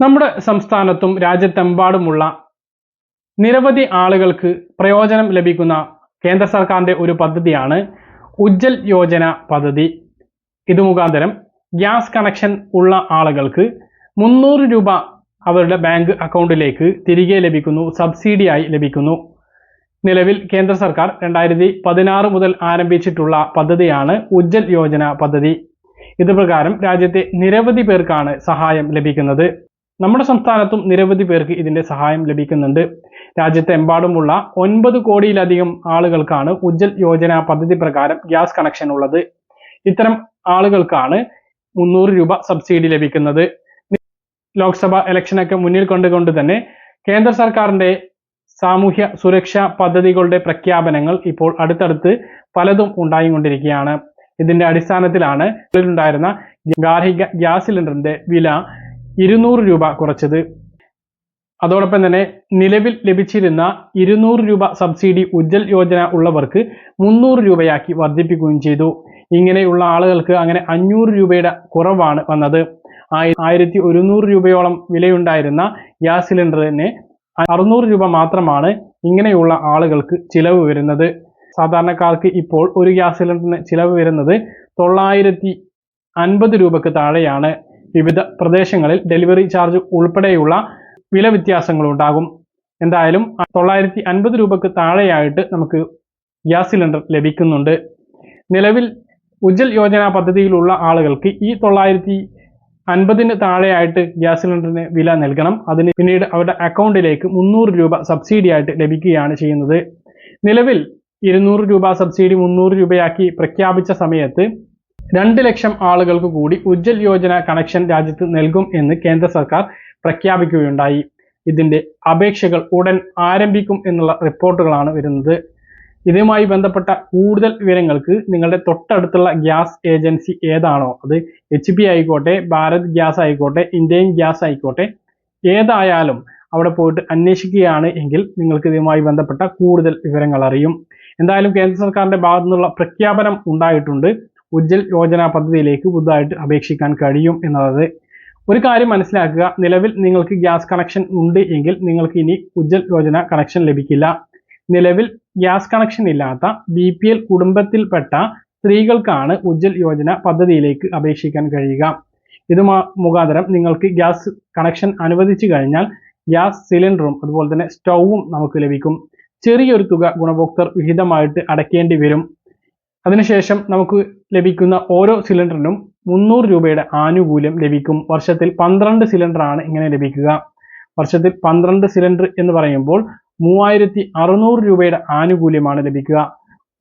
നമ്മുടെ സംസ്ഥാനത്തും രാജ്യത്തെമ്പാടുമുള്ള നിരവധി ആളുകൾക്ക് പ്രയോജനം ലഭിക്കുന്ന കേന്ദ്ര സർക്കാരിന്റെ ഒരു പദ്ധതിയാണ് ഉജ്ജൽ യോജന പദ്ധതി. ഇത് മുഖാന്തരം ഗ്യാസ് കണക്ഷൻ ഉള്ള ആളുകൾക്ക് മുന്നൂറ് രൂപ അവരുടെ ബാങ്ക് അക്കൗണ്ടിലേക്ക് തിരികെ ലഭിക്കുന്നു സബ്സിഡിയായി ലഭിക്കുന്നു. നിലവിൽ കേന്ദ്ര സർക്കാർ രണ്ടായിരത്തി പതിനാറ് മുതൽ ആരംഭിച്ചിട്ടുള്ള പദ്ധതിയാണ് ഉജ്ജൽ യോജന പദ്ധതി. ഇത് പ്രകാരം രാജ്യത്തെ നിരവധി പേർക്കാണ് സഹായം ലഭിക്കുന്നത്. നമ്മുടെ സംസ്ഥാനത്തും നിരവധി പേർക്ക് ഇതിന്റെ സഹായം ലഭിക്കുന്നുണ്ട്. രാജ്യത്തെമ്പാടുമുള്ള ഒൻപത് കോടിയിലധികം ആളുകൾക്കാണ് ഉജ്ജൽ യോജന പദ്ധതി പ്രകാരം ഗ്യാസ് കണക്ഷൻ ഉള്ളത്. ഇത്തരം ആളുകൾക്കാണ് മുന്നൂറ് രൂപ സബ്സിഡി ലഭിക്കുന്നത്. ലോക്സഭ ഇലക്ഷനൊക്കെ മുന്നിൽ കണ്ടുകൊണ്ട് തന്നെ കേന്ദ്ര സർക്കാരിന്റെ സാമൂഹ്യ സുരക്ഷാ പദ്ധതികളുടെ പ്രഖ്യാപനങ്ങൾ ഇപ്പോൾ അടുത്തടുത്ത് പലതും ഉണ്ടായിക്കൊണ്ടിരിക്കുകയാണ്. ഇതിന്റെ അടിസ്ഥാനത്തിലാണ് ഉണ്ടായിരുന്ന ഗാർഹിക ഗ്യാസ് സിലിണ്ടറിന്റെ വില ഇരുന്നൂറ് രൂപ കുറച്ചത്. അതോടൊപ്പം തന്നെ നിലവിൽ ലഭിച്ചിരുന്ന ഇരുന്നൂറ് രൂപ സബ്സിഡി ഉജ്ജൽ യോജന ഉള്ളവർക്ക് മുന്നൂറ് രൂപയാക്കി വർദ്ധിപ്പിക്കുകയും ചെയ്തു. ഇങ്ങനെയുള്ള ആളുകൾക്ക് അങ്ങനെ അഞ്ഞൂറ് രൂപയുടെ കുറവാണ് വന്നത്. ആയി- ആയിരത്തി ഒരുന്നൂറ് രൂപയോളം വിലയുണ്ടായിരുന്ന ഗ്യാസ് സിലിണ്ടറിന് അറുന്നൂറ് രൂപ മാത്രമാണ് ഇങ്ങനെയുള്ള ആളുകൾക്ക് ചിലവ് വരുന്നത്. സാധാരണക്കാർക്ക് ഇപ്പോൾ ഒരു ഗ്യാസ് സിലിണ്ടറിന് ചിലവ് വരുന്നത് തൊള്ളായിരത്തി അൻപത് രൂപക്ക് താഴെയാണ്. വിവിധ പ്രദേശങ്ങളിൽ ഡെലിവറി ചാർജ് ഉൾപ്പെടെയുള്ള വില വ്യത്യാസങ്ങളുണ്ടാകും. എന്തായാലും തൊള്ളായിരത്തി അൻപത് രൂപക്ക് താഴെയായിട്ട് നമുക്ക് ഗ്യാസ് സിലിണ്ടർ ലഭിക്കുന്നുണ്ട്. നിലവിൽ ഉജ്ജൽ യോജന പദ്ധതിയിലുള്ള ആളുകൾക്ക് ഈ തൊള്ളായിരത്തി അൻപതിന് താഴെയായിട്ട് ഗ്യാസ് സിലിണ്ടറിന് വില നൽകണം. അതിന് പിന്നീട് അവരുടെ അക്കൗണ്ടിലേക്ക് മുന്നൂറ് രൂപ സബ്സിഡി ആയിട്ട് ലഭിക്കുകയാണ് ചെയ്യുന്നത്. നിലവിൽ ഇരുന്നൂറ് രൂപ സബ്സിഡി മുന്നൂറ് രൂപയാക്കി പ്രഖ്യാപിച്ച സമയത്ത് രണ്ട് ലക്ഷം ആളുകൾക്ക് കൂടി ഉജ്ജൽ യോജന കണക്ഷൻ രാജ്യത്ത് നൽകും എന്ന് കേന്ദ്ര സർക്കാർ പ്രഖ്യാപിക്കുകയുണ്ടായി. ഇതിന്റെ അപേക്ഷകൾ ഉടൻ ആരംഭിക്കും എന്നുള്ള റിപ്പോർട്ടുകളാണ് വരുന്നത്. ഇതുമായി ബന്ധപ്പെട്ട കൂടുതൽ വിവരങ്ങൾക്ക് നിങ്ങളുടെ തൊട്ടടുത്തുള്ള ഗ്യാസ് ഏജൻസി ഏതാണോ? അത് എച്ച് പി ആയിക്കോട്ടെ ഭാരത് ഗ്യാസ് ആയിക്കോട്ടെ ഇന്ത്യൻ ഗ്യാസ് ആയിക്കോട്ടെ ഏതായാലും അവിടെ പോയിട്ട് അന്വേഷിക്കുകയാണ് എങ്കിൽ നിങ്ങൾക്ക് ഇതുമായി ബന്ധപ്പെട്ട കൂടുതൽ വിവരങ്ങൾ അറിയും. എന്തായാലും കേന്ദ്ര സർക്കാരിന്റെ ഭാഗത്തു നിന്നുള്ള പ്രഖ്യാപനം ഉണ്ടായിട്ടുണ്ട്. ഉജ്ജൽ യോജന പദ്ധതിയിലേക്ക് പുതുതായിട്ട് അപേക്ഷിക്കാൻ കഴിയും എന്നുള്ളത് ഒരു കാര്യം മനസ്സിലാക്കുക. നിലവിൽ നിങ്ങൾക്ക് ഗ്യാസ് കണക്ഷൻ ഉണ്ട് എങ്കിൽ നിങ്ങൾക്ക് ഇനി ഉജ്ജൽ യോജന കണക്ഷൻ ലഭിക്കില്ല. നിലവിൽ ഗ്യാസ് കണക്ഷൻ ഇല്ലാത്ത ബി പി എൽ കുടുംബത്തിൽപ്പെട്ട സ്ത്രീകൾക്കാണ് ഉജ്ജൽ യോജന പദ്ധതിയിലേക്ക് അപേക്ഷിക്കാൻ കഴിയുക. ഇത് മുഖാന്തരം നിങ്ങൾക്ക് ഗ്യാസ് കണക്ഷൻ അനുവദിച്ചു കഴിഞ്ഞാൽ ഗ്യാസ് സിലിണ്ടറും അതുപോലെ തന്നെ സ്റ്റൗവും നമുക്ക് ലഭിക്കും. ചെറിയൊരു തുക ഗുണഭോക്തർ വിഹിതമായിട്ട് അടയ്ക്കേണ്ടി വരും. അതിനുശേഷം നമുക്ക് ലഭിക്കുന്ന ഓരോ സിലിണ്ടറിനും മുന്നൂറ് രൂപയുടെ ആനുകൂല്യം ലഭിക്കും. വർഷത്തിൽ പന്ത്രണ്ട് സിലിണ്ടറാണ് ഇങ്ങനെ ലഭിക്കുക. വർഷത്തിൽ പന്ത്രണ്ട് സിലിണ്ടർ എന്ന് പറയുമ്പോൾ മൂവായിരത്തി അറുന്നൂറ് രൂപയുടെ ആനുകൂല്യമാണ് ലഭിക്കുക.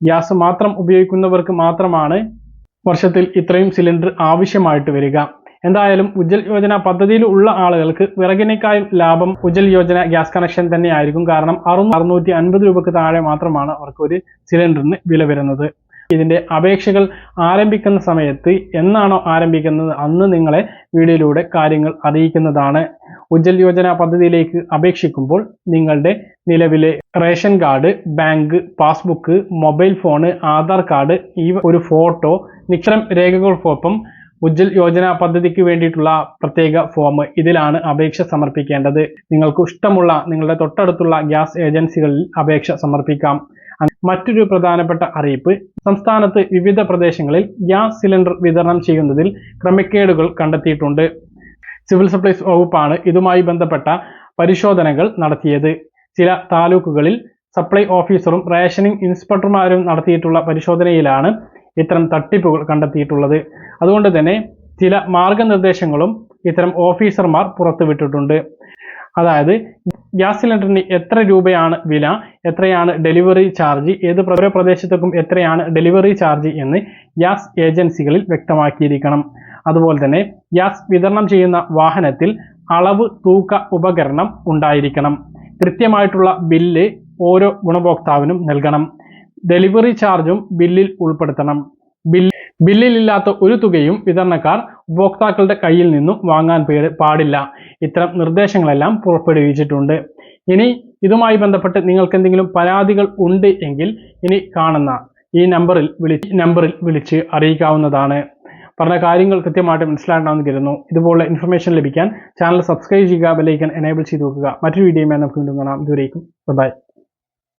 ഗ്യാസ് മാത്രം ഉപയോഗിക്കുന്നവർക്ക് മാത്രമാണ് വർഷത്തിൽ ഇത്രയും സിലിണ്ടർ ആവശ്യമായിട്ട് വരിക. എന്തായാലും ഉജ്ജൽ യോജന പദ്ധതിയിൽ ഉള്ള ആളുകൾക്ക് വിറകിനേക്കാളും ലാഭം ഉജ്ജൽ യോജന ഗ്യാസ് കണക്ഷൻ തന്നെയായിരിക്കും. കാരണം അറുന്നൂറ്റി അൻപത് രൂപക്ക് താഴെ മാത്രമാണ് അവർക്ക് ഒരു സിലിണ്ടറിന് വില വരുന്നത്. ഇതിന്റെ അപേക്ഷകൾ ആരംഭിക്കുന്ന സമയത്ത് എന്നാണോ ആരംഭിക്കുന്നത്? അന്ന് നിങ്ങളെ വീഡിയോയിലൂടെ കാര്യങ്ങൾ അറിയിക്കുന്നതാണ്. ഉജ്ജൽ യോജന പദ്ധതിയിലേക്ക് അപേക്ഷിക്കുമ്പോൾ നിങ്ങളുടെ നിലവിലെ ration card bank passbook mobile phone Aadhaar card ഈ ഒരു ഫോട്ടോ നിക്ഷരം രേഖകൾക്കൊപ്പം ഉജ്ജൽ യോജന പദ്ധതിക്ക് വേണ്ടിയിട്ടുള്ള പ്രത്യേക ഫോം ഇതിലാണ് അപേക്ഷ സമർപ്പിക്കേണ്ടത്. നിങ്ങൾക്ക് ഇഷ്ടമുള്ള നിങ്ങളുടെ തൊട്ടടുത്തുള്ള ഗ്യാസ് ഏജൻസികളിൽ അപേക്ഷ സമർപ്പിക്കാം. മറ്റൊരു പ്രധാനപ്പെട്ട അറിയിപ്പ് സംസ്ഥാനത്ത് വിവിധ പ്രദേശങ്ങളിൽ ഗ്യാസ് സിലിണ്ടർ വിതരണം ചെയ്യുന്നതിൽ ക്രമക്കേടുകൾ കണ്ടെത്തിയിട്ടുണ്ട്. സിവിൽ സപ്ലൈസ് വകുപ്പാണ് ഇതുമായി ബന്ധപ്പെട്ട പരിശോധനകൾ നടത്തിയത്. ചില താലൂക്കുകളിൽ സപ്ലൈ ഓഫീസറും റേഷനിംഗ് ഇൻസ്പെക്ടർമാരും നടത്തിയിട്ടുള്ള പരിശോധനയിലാണ് ഇത്തരം തട്ടിപ്പുകൾ കണ്ടെത്തിയിട്ടുള്ളത്. അതുകൊണ്ട് തന്നെ ചില മാർഗനിർദ്ദേശങ്ങളും ഇത്തരം ഓഫീസർമാർ പുറത്തുവിട്ടിട്ടുണ്ട്. അതായത് ഗ്യാസ് സിലിണ്ടറിന് എത്ര രൂപയാണ് വില എത്രയാണ് ഡെലിവറി ചാർജ് ഏത് ഓരോ പ്രദേശത്തേക്കും എത്രയാണ് ഡെലിവറി ചാർജ് എന്ന് ഗ്യാസ് ഏജൻസികളിൽ വ്യക്തമാക്കിയിരിക്കണം. അതുപോലെ തന്നെ ഗ്യാസ് വിതരണം ചെയ്യുന്ന വാഹനത്തിൽ അളവ് തൂക്ക ഉപകരണം ഉണ്ടായിരിക്കണം. കൃത്യമായിട്ടുള്ള ബില്ല് ഓരോ ഗുണഭോക്താവിനും നൽകണം. ഡെലിവറി ചാർജും ബില്ലിൽ ഉൾപ്പെടുത്തണം. ബില്ല് ബില്ലിലില്ലാത്ത ഒരു തുകയും വിതരണക്കാർ ഉപഭോക്താക്കളുടെ കയ്യിൽ നിന്നും വാങ്ങാൻ പാടില്ല. ഇത്തരം നിർദ്ദേശങ്ങളെല്ലാം പുറപ്പെടുവിച്ചിട്ടുണ്ട്. ഇനി ഇതുമായി ബന്ധപ്പെട്ട് നിങ്ങൾക്ക് എന്തെങ്കിലും പരാതികൾ ഉണ്ട് എങ്കിൽ ഇനി കാണുന്ന ഈ നമ്പറിൽ വിളി നമ്പറിൽ വിളിച്ച് അറിയിക്കാവുന്നതാണ്. പറഞ്ഞ കാര്യങ്ങൾ കൃത്യമായിട്ട് മനസ്സിലാക്കണമെന്ന് കരുതുന്നു. ഇതുപോലെ ഇൻഫർമേഷൻ ലഭിക്കാൻ ചാനൽ സബ്സ്ക്രൈബ് ചെയ്യുക ബെലൈക്കൻ എനേബിൾ ചെയ്ത് നോക്കുക മറ്റൊരു വീഡിയോയുമായി നമുക്ക് വീണ്ടും കാണാം. ഇതുവരേക്കും ബൈ